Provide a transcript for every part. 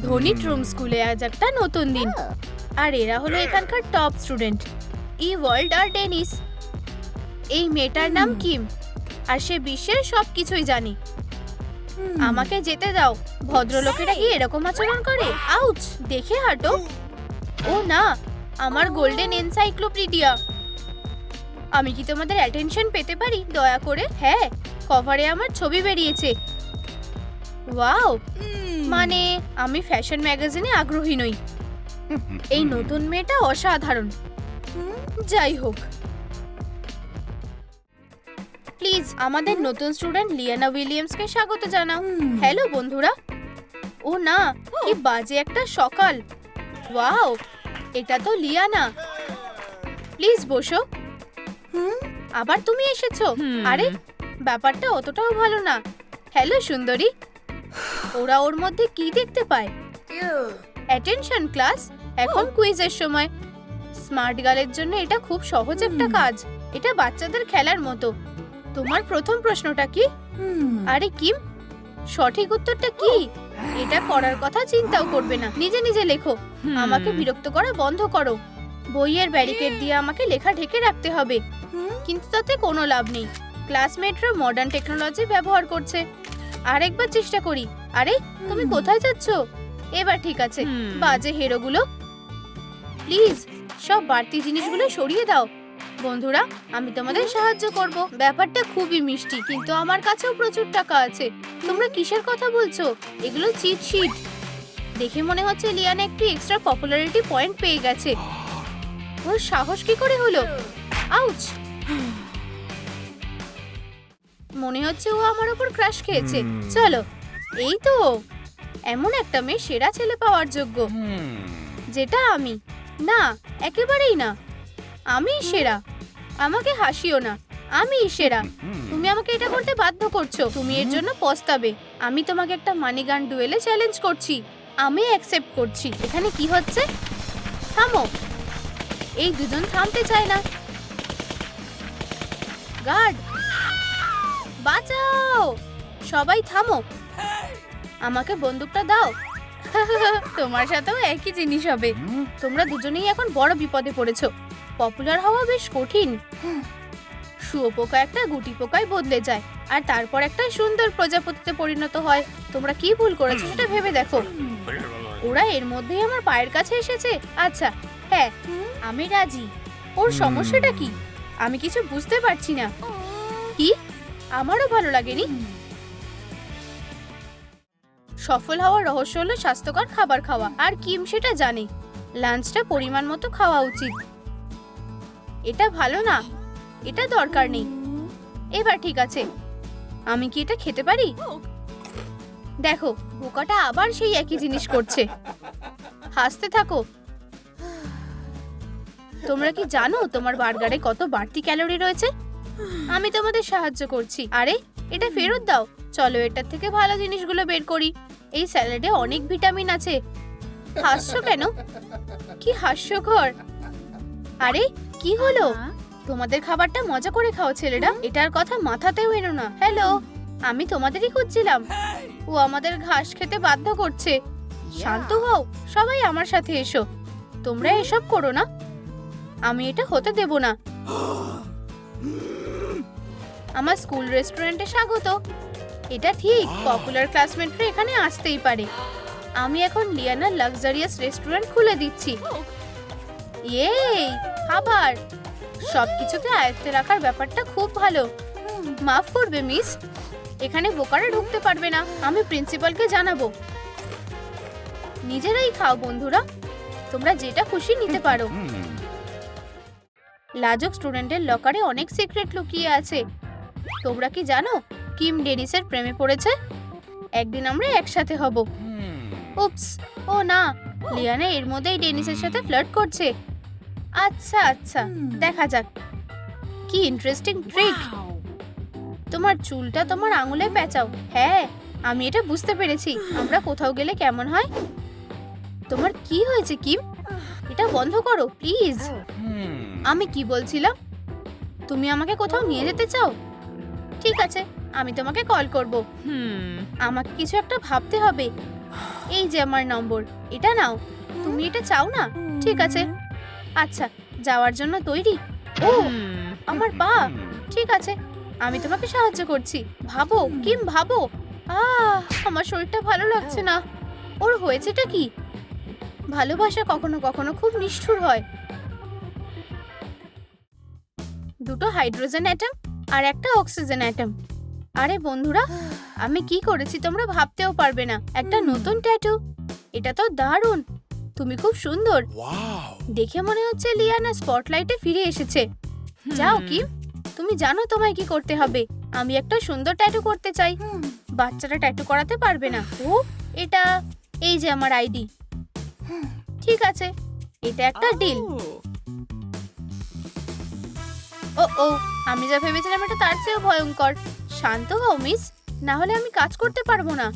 ধনী ট্রুম স্কুলে আজ একটা নতুন দিন। আর এরা হলো এখানকার টপ স্টুডেন্ট ই ওয়ার্ল্ড আর ডেনিস। এই মেয়েটার নাম কিম আর সে বিশ্বের সব কিছুই জানি আমাকে যেতে দাও ভদ্রলোকেরা কি এরকম আচরণ করে? আউচ দেখে হাঁটো। ও না আমার গোল্ডেন এনসাইক্লোপিডিয়া। আমি কি তোমাদের অ্যাটেনশন পেতে পারি? দয়া করে হ্যাঁ কভারে আমার ছবি বেরিয়েছে। ওয়াও! মানে আমি ফ্যাশন ম্যাগাজিনে আগ্রহী নই। এই নতুন মেয়েটা অসাধারণ। যাই হোক। প্লিজ আমাদের নতুন স্টুডেন্ট লিয়ানা উইলিয়ামসকে স্বাগত জানাও। হ্যালো বন্ধুরা। ও না কি বাজে একটা সকাল। ওয়াও এটা তো লিয়ানা। প্লিজ বসো। আবার তুমি এসেছ। আরে ব্যাপারটা অতটাও ভালো না। হ্যালো সুন্দরী। ওরা ওর মধ্যে কি দেখতে পায়? অ্যাটেনশন ক্লাস এখন কুইজের সময়। স্মার্ট গার্লের জন্য এটা খুব সহজ একটা কাজ। এটা বাচ্চাদের খেলার মতো। তোমার প্রথম প্রশ্নটা কি? আরে কিম সঠিক উত্তরটা কি? এটা করার কথা চিন্তাও করবে না। নিজে নিজে লেখো। আমাকে বিরক্ত করা বন্ধ করো। বইয়ের ব্যারিকেড দিয়ে আমাকে লেখা ঢেকে রাখতে হবে। কিন্তু তাতে কোনো লাভ নেই। ক্লাসমেটরা মডার্ন টেকনোলজি ব্যবহার করছে। আরেকবার চেষ্টা করি। আরে তুমি কোথায় যাচ্ছ? এবার ঠিক আছে বাজে হেরোগুলো। প্লিজ সব বাড়তি জিনিসগুলো সরিয়ে দাও। বন্ধুরা আমি তোমাদের সাহায্য করব। ব্যাপারটা খুবই মিষ্টি কিন্তু আমার কাছেও প্রচুর টাকা আছে। তোমরা কিসের কথা বলছো? এগুলো চিট শিট দেখে মনে হচ্ছে লিয়ানা একটি এক্সট্রা পপুলারিটি পয়েন্ট পেয়ে গেছে। ওর সাহস কি করে হলো? আউচ মনে হচ্ছে ও আমার উপর ক্রাশ খেয়েছে। চলো এই তো এমন একটা মেয়ে সেরা ছেলে পাওয়ার যোগ্য। যেটা আমি। না একেবারেই না। আমি সেরা। আমাকে হাসিও না। আমি সেরা। তুমি আমাকে এটা করতে বাধ্য করছ। তুমি এর জন্য পস্তাবে। আমি তোমাকে একটা মানি গান ডুয়েলে চ্যালেঞ্জ করছি। আমি অ্যাকসেপ্ট করছি। এখানে কি হচ্ছে? থামো। এই দুজন থামতে চায় না। গার্ড বাঁচাও। সবাই থামো। আমাকে বন্দুকটা দাও। তোমার সাথেও একই জিনিস হবে। তোমরা দুজনেই এখন বড় বিপদে পড়েছো। পপুলার হওয়া বেশ কঠিন। শুয়োপোকা একটা গুটি পোকায় বদলে যায়। আর তারপর একটা সুন্দর প্রজাপতিতে পরিণত হয়। তোমরা কি ভুল করেছ সেটা ভেবে দেখো। ওরা এর মধ্যেই আমার পায়ের কাছে এসেছে। আচ্ছা হ্যাঁ আমি রাজি। ওর সমস্যাটা কি? আমি কিছু বুঝতে পারছি না। কি? আমারও ভালো লাগেনি। সফল হওয়ার রহস্য হলো স্বাস্থ্যকর খাবার খাওয়া। আর কিম সেটা জানে। লাঞ্চটা পরিমাণ মতো খাওয়া উচিত। এটা ভালো না। এটা দরকার নেই। এবার ঠিক আছে। আমি কি এটা খেতে পারি? দেখো বোকাটা আবার সেই একই জিনিস করছে। হাসতে থাকো। তোমরা কি জানো তোমার বার্গারে কত বাড়তি ক্যালোরি রয়েছে? আমি তোমাদের সাহায্য করছি। আরে এটা ফেরত দাও। চলো এটার থেকে ভালো জিনিসগুলো বের করি। এই স্যালাডে অনেক ভিটামিন আছে। হাসছো কেন? কি হাস্যকর। আরে কি হলো? তোমাদের খাবারটা মজা করে খাও ছেলেরা। এটার কথা মাথাতেও এনো না। হ্যালো আমি তোমাদেরই খুঁজছিলাম। ও আমাদের ঘাস খেতে বাধ্য করছে। শান্ত হও সবাই আমার সাথে এসো। তোমরা এসব করো না। আমি এটা হতে দেব না। আমার স্কুল রেস্টুরেন্টে স্বাগত। এটা ঠিক পপুলার ক্লাসমেটরা এখানে আসতেই পারে। আমি এখন লিয়ানা লাক্সারিয়াস রেস্টুরেন্ট খুলে দিচ্ছি। এই খাবার। সবকিছুকে আয়ত্তে রাখার ব্যাপারটা খুব ভালো। মাফ করবে মিস। এখানে বোকারা ঢুকতে পারবে না আমি প্রিন্সিপালকে জানাব। নিজেরাই খাও বন্ধুরা। তোমরা যেটা খুশি নিতে পারো। লাজক স্টুডেন্টের লকারে অনেক সিক্রেট লুকিয়ে আছে। তোমরা কি জানো কিম ডেনিসের প্রেমে পড়েছে? একদিন আমরা একসাথে হব। উপস ও না লিয়ানা এর মধ্যেই ডেনিসের সাথে ফ্লার্ট করছে। আচ্ছা আচ্ছা দেখা যাক। কি ইন্টারেস্টিং ট্রিক তোমার চুলটা তোমার আঙুলে পেঁচাও। হ্যাঁ আমি এটা বুঝতে পেরেছি। আমরা কোথাও গেলে কেমন হয়? তোমার কি হয়েছে কিম? এটা বন্ধ করো প্লিজ। আমি কি বলছিলাম? তুমি আমাকে কোথাও নিয়ে যেতে চাও? ঠিক আছে আমি তোমাকে কল করব। আমাকে কিছু একটা ভাবতে হবে। এই যে আমার নম্বর এটা নাও। তুমি এটা চাও না? ঠিক আছে। আচ্ছা যাওয়ার জন্য তৈরি? ও আমার পা। ঠিক আছে আমি তোমাকে সাহায্য করছি। ভাবো কিম ভাবো? আহ আমার শরীরটা ভালো লাগছে না। ওর হয়েছেটা কি? ভালোবাসা কখনো কখনো খুব নিষ্ঠুর হয়। দুটো হাইড্রোজেন অ্যাটম আর একটা অক্সিজেন অ্যাটম আরে বন্ধুরা আমি কি করেছি তোমরা ভাবতেও পারবে না। একটা নতুন ট্যাটু এটা তো দারুণ। তুমি খুব সুন্দর। দেখে মনে হচ্ছে লিয়ানা স্পটলাইটে ফিরে এসেছে। যাও কি তুমি জানো তোমায় কি করতে হবে। আমি একটা সুন্দর ট্যাটু করতে চাই। বাচ্চারা ট্যাটু করাতে পারবে না। ও এটা এই যে আমার আইডি ঠিক আছে এটা একটা ডিল ও ও, আমি যা ভেবেছিলাম এটা তার চেয়েও ভয়ঙ্কর। শান্ত হও, মিস। না হলে আমি কাজ করতে পারব না।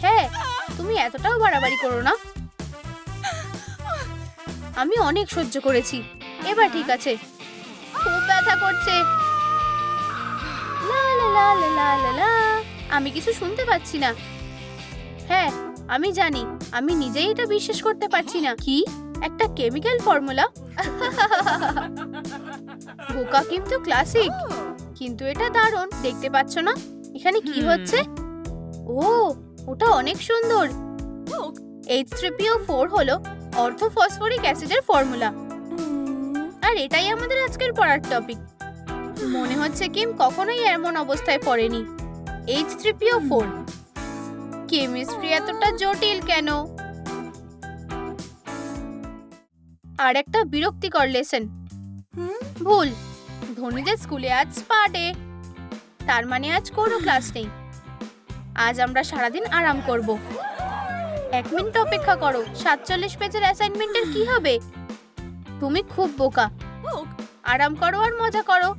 হ্যাঁ তুমি এতটাও বাড়াবাড়ি করো না। আমি অনেক সহ্য করেছি। এবার ঠিক আছে। খুব ব্যথা করছে। লা লা লা লা। আমি কিছু শুনতে পাচ্ছি না। হ্যাঁ আমি জানি। আমি নিজেই এটা বিশ্বাস করতে পারছি না। কি? একটা কেমিক্যাল ফর্মুলা? বোকা কিন্তু ক্লাসিক কিন্তু এটা দারুণ দেখতে পাচ্ছ না? এখানে কি হচ্ছে? ও ওটা অনেক সুন্দর। এইচ থ্রিপিও ফোর হলো অর্থোফসফরিক অ্যাসিডের ফর্মুলা। আর এটাই আমাদের আজকের পড়ার টপিক মনে হচ্ছে কিম কখনোই এমন অবস্থায় পড়েনি। এইচ থ্রিপিও ফোর কেমিস্ট্রি এতটা জটিল কেন? আর একটা বিরক্তিকর লেসন ভুল। ধনীদের স্কুলে আজ স্পা ডে তার মানে আজ কোনো ক্লাস নেই। আজ আমরা সারাদিন আরাম করব। এক মিনিট অপেক্ষা করো, সাতচল্লিশ পেজের অ্যাসাইনমেন্টের কি হবে? তুমি খুব বোকা। আরাম করো আর মজা করো।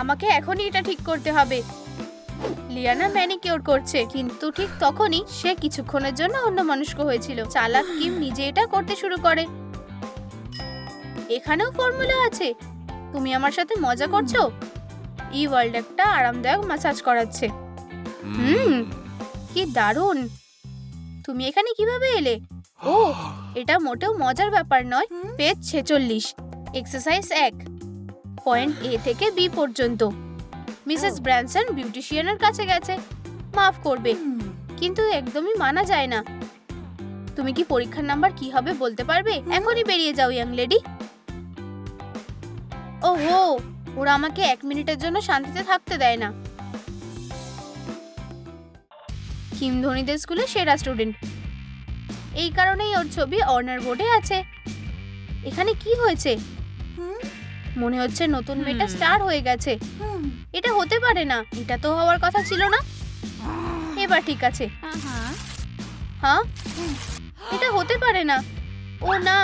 আমাকে এখনই এটা ঠিক করতে হবে। লিয়ানা ম্যানিকিওর করছে, কিন্তু ঠিক তখনই সে কিছুক্ষণের জন্য অন্য মানুষকে হয়েছিল। চালাক কিম নিজে এটা করতে শুরু করে। এখানেও ফর্মুলা আছে। তুমি আমার সাথে মজা করছ? ই ওয়ার্ল্ড একটা আরামদায়ক ম্যাসাজ করাচ্ছে। হুম। কি দারুণ। তুমি এখানে কীভাবে এলে? ও, এটা মোটেও মজার ব্যাপার নয়। পেজ ছেচল্লিশ এক্সারসাইজ এক পয়েন্ট এ থেকে বি পর্যন্ত। মিসেস ব্র্যানসন বিউটিশিয়ানের কাছে গেছে। মাফ করবে, কিন্তু একদমই মানা যায় না। তুমি কি পরীক্ষার নাম্বার কি হবে বলতে পারবে? এখনই বেরিয়ে যাও ইয়াং লেডি ওহো ওরা আমাকে এক মিনিটের জন্য শান্তিতে থাকতে দেয় না। কিম ধোনিদের স্কুলে সেরা স্টুডেন্ট। এই কারণেই ওর ছবি অর্নার বোর্ডে আছে। এখানে কি হয়েছে? মনে হচ্ছে নতুন মেয়েটা স্টার হয়ে গেছে। এটা হতে পারে না এটা তো হওয়ার কথা ছিল না। এবার ঠিক আছে। হ্যাঁ? এটা হতে পারে না। ও না।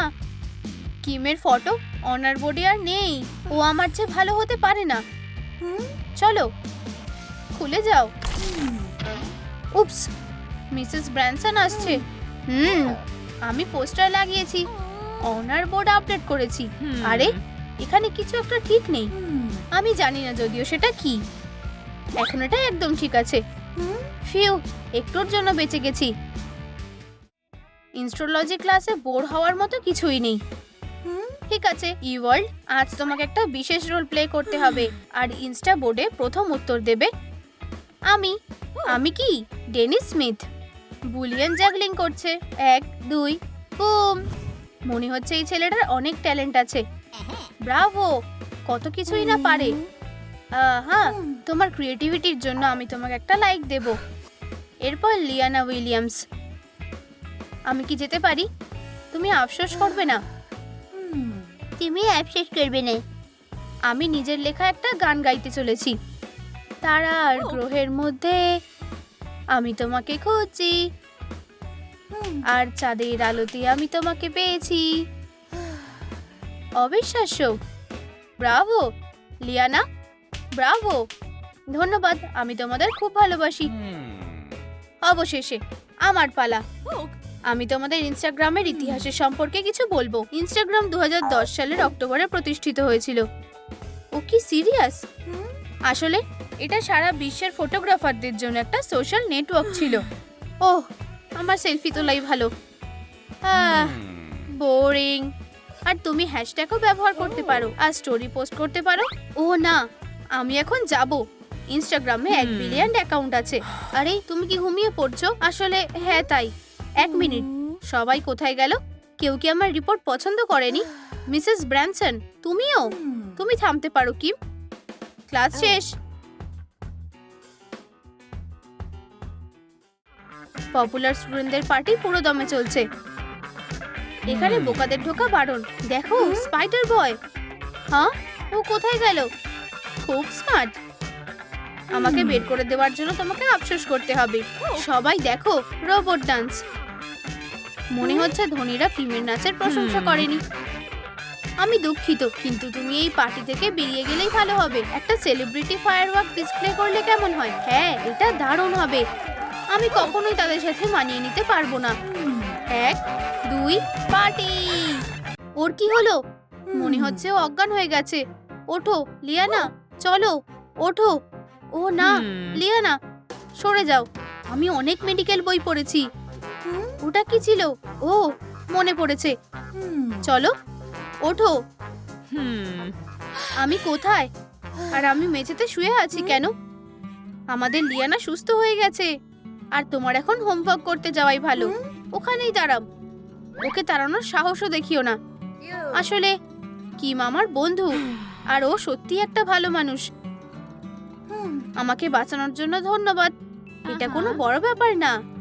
কিমের ফটো? অনার বোর্ডে আর নেই। ও আমার চেয়ে ভালো হতে পারে না। চলো। খুলে যাও। উপস মিসেস ব্র্যানসন আসছে। হুম আমি পোস্টার লাগিয়েছি। অনার বোর্ড আপডেট করেছি। আরে এখানে কিছু একটা ঠিক নেই। আমি জানি না যদিও সেটা কি। এখন এটা একদম ঠিক আছে। ফিউ একটুর জন্য বেঁচে গেছি। ইনস্ট্রোলজি ক্লাসে বোর হওয়ার মতো কিছুই নেই। ঠিক আছে ই ওয়ার্ল্ড আজ তোমাকে একটা বিশেষ রোল প্লে করতে হবে। আর ইনস্টা বোর্ডে প্রথম উত্তর দেবে, আমি। আমি কি? ডেনিস স্মিথ বুলিয়ান জাগলিং করছে। এক, দুই বুম মনে হচ্ছে এই ছেলেটার অনেক ট্যালেন্ট আছে। ব্রাভো কত কিছুই না পারে। হ্যাঁ তোমার ক্রিয়েটিভিটির জন্য আমি তোমাকে একটা লাইক দেব। এরপর লিয়ানা উইলিয়ামস আমি কি যেতে পারি? তুমি আফসোস করবে না। তুমি আফসোস করবে না। আমি নিজের লেখা একটা গান গাইতে চলেছি। তারা আর গ্রহের মধ্যে আমি তোমাকে খুঁজছি। আর চাঁদের আলোতে আমি তোমাকে পেয়েছি। অবিশ্বাস্য। Bravo Liana bravo. ধন্যবাদ আমি তোমাদের খুব ভালোবাসি। অবশেষে আমার পালা। আমি তোমাদের ইনস্টাগ্রামের ইতিহাসের সম্পর্কে কিছু বলব। ইনস্টাগ্রাম দু হাজার দশ সালের অক্টোবরে প্রতিষ্ঠিত হয়েছিল। ও কি সিরিয়াস আসলে এটা সারা বিশ্বের ফটোগ্রাফারদের জন্য একটা সোশ্যাল নেটওয়ার্ক ছিল। ওহ আমার সেলফি তোলাই ভালো। বোরিং আর তুমি হ্যাশট্যাগও ব্যবহার করতে পারো আর স্টোরি পোস্ট করতে পারো। ও না আমি এখন যাব। ইনস্টাগ্রামে এক। বিলিয়ন অ্যাকাউন্ট আছে। আরে তুমি কি ঘুমিয়ে পড়ছো? আসলে হ্যাঁ তাই। এক মিনিট। সবাই কোথায় গেল? কেউ কি আমার রিপোর্ট পছন্দ করেনি? মিসেস ব্র্যানসন, তুমিও? তুমি থামতে পারো কি ক্লাস শেষ। পপুলার স্টুডেন্টদের পার্টি পুরো দমে চলছে। এখানে বোকাদের ঢোকা বারণ। দেখো, স্পাইডার বয়। হ্যাঁ ও কোথায় গেল? খুব স্মার্ট। আমাকে বের করে দেওয়ার জন্য তোমাকে আফসোস করতে হবে। সবাই দেখো, রোবট ডান্স। মনে হচ্ছে ধনীরা কিমের নাচের প্রশংসা করেনি। আমি দুঃখিত কিন্তু তুমি এই পার্টি থেকে বেরিয়ে গেলেই ভালো হবে। একটা সেলিব্রিটি ফায়ারওয়ার্ক ডিসপ্লে করলে কেমন হয়? হ্যাঁ এটা দারুণ হবে। আমি কখনোই তাদের সাথে মানিয়ে নিতে পারব না। এক দুই পার্টি ওর কি হলো? মনে হচ্ছে ও অজ্ঞান হয়ে গেছে। ওঠো লিয়ানা চলো ওঠো। ও না লিয়ানা সরে যাও। আমি অনেক মেডিকেল বই পড়েছি। ওটা কি ছিল? ও মনে পড়েছে। চলো ওঠো। আমি কোথায়? আর আমি মেঝেতে শুয়ে আছি কেন? আমাদের লিয়ানা সুস্থ হয়ে গেছে। আর তোমার এখন হোমওয়ার্ক করতে যাওয়াই ভালো। ওখানেই দাঁড়াও। ওকে তাড়ানোর সাহসও দেখিও না। আসলে কিম আমার বন্ধু। আর ও সত্যি একটা ভালো মানুষ। আমাকে বাঁচানোর জন্য ধন্যবাদ। এটা কোনো বড় ব্যাপার না।